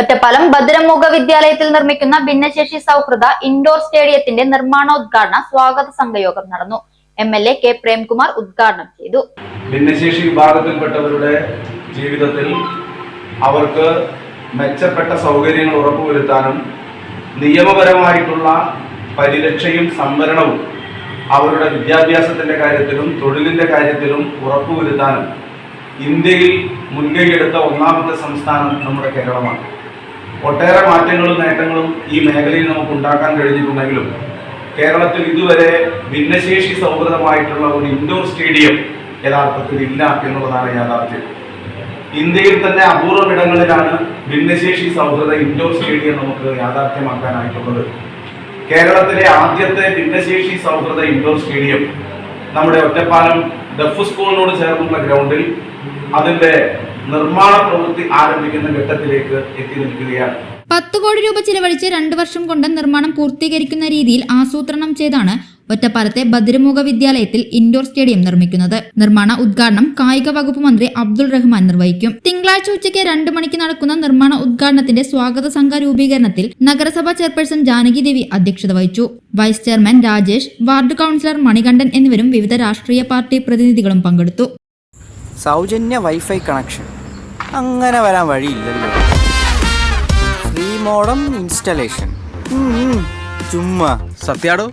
ഒറ്റപ്പാലം ഭദ്രമുഖ വിദ്യാലയത്തിൽ നിർമ്മിക്കുന്ന ഭിന്നശേഷി സൗഹൃദ ഇൻഡോർ സ്റ്റേഡിയത്തിന്റെ നിർമ്മാണോദ്ഘാടന സ്വാഗത സംഘയോഗം നടന്നു. M L A K Premkumar ഉദ്ഘാടനം ചെയ്തു. ഭിന്നശേഷി വിഭാഗത്തിൽപ്പെട്ടവരുടെ ജീവിതത്തിൽ അവർക്ക് മെച്ചപ്പെട്ട സൗകര്യങ്ങൾ ഉറപ്പുവരുത്താനും നിയമപരമായിട്ടുള്ള പരിരക്ഷയും സംവരണവും അവരുടെ വിദ്യാഭ്യാസത്തിന്റെ കാര്യത്തിലും തൊഴിലിന്റെ കാര്യത്തിലും ഉറപ്പുവരുത്താനും ഇന്ത്യയിൽ മുൻകൈയെടുത്ത ഒന്നാമത്തെ സംസ്ഥാനം നമ്മുടെ കേരളമാണ്. ഒട്ടേറെ മാറ്റങ്ങളും നേട്ടങ്ങളും ഈ മേഖലയിൽ നമുക്ക് ഉണ്ടാക്കാൻ കഴിഞ്ഞിട്ടുണ്ടെങ്കിലും കേരളത്തിൽ ഇതുവരെ ഭിന്നശേഷി സൗഹൃദമായിട്ടുള്ള ഒരു ഇൻഡോർ സ്റ്റേഡിയം യഥാർത്ഥത്തിൽ ഇല്ല എന്നുള്ളതാണ് യാഥാർത്ഥ്യം. ഇന്ത്യയിൽ തന്നെ അപൂർവം ഇടങ്ങളിലാണ് ഭിന്നശേഷി സൗഹൃദ ഇൻഡോർ സ്റ്റേഡിയം നമുക്ക് യാഥാർത്ഥ്യമാക്കാനായിട്ടുള്ളത്. കേരളത്തിലെ ആദ്യത്തെ ഭിന്നശേഷി സൗഹൃദ ഇൻഡോർ സ്റ്റേഡിയം നമ്മുടെ ഒറ്റപ്പാലം ഡെഫ് സ്കൂളിനോട് ചേർന്നുള്ള ഗ്രൗണ്ടിൽ അതിന്റെ നിർമ്മാണ പ്രവൃത്തി ആരംഭിക്കുന്ന ഘട്ടത്തിലേക്ക് എത്തി നിൽക്കുകയാണ്. പത്ത് കോടി രൂപ ചിലവഴിച്ച് രണ്ടു വർഷം കൊണ്ട് നിർമ്മാണം പൂർത്തീകരിക്കുന്ന രീതിയിൽ ആസൂത്രണം ചെയ്താണ് ഒറ്റപ്പാലത്തെ ഭദ്രമുഖ വിദ്യാലയത്തിൽ ഇൻഡോർ സ്റ്റേഡിയം നിർമ്മിക്കുന്നത്. നിർമ്മാണ ഉദ്ഘാടനം കായിക വകുപ്പ് മന്ത്രി അബ്ദുൾ റഹ്മാൻ നിർവഹിക്കും. തിങ്കളാഴ്ച ഉച്ചയ്ക്ക് രണ്ട് മണിക്ക് നടക്കുന്ന നിർമ്മാണ ഉദ്ഘാടനത്തിന്റെ സ്വാഗത സംഘ രൂപീകരണത്തിൽ നഗരസഭാ ചെയർപേഴ്സൺ ജാനകി ദേവി അധ്യക്ഷത വഹിച്ചു. Vice chairman Rajesh ward councillor Manikandan എന്നിവരും വിവിധ രാഷ്ട്രീയ പാർട്ടി പ്രതിനിധികളും പങ്കെടുത്തു. സൗജന്യ വൈഫൈ കണക്ഷൻ. അങ്ങനെ വരാൻ വഴിയില്ലല്ലോ. Free modem installation. ചുമ്മാ. സത്യാടോ?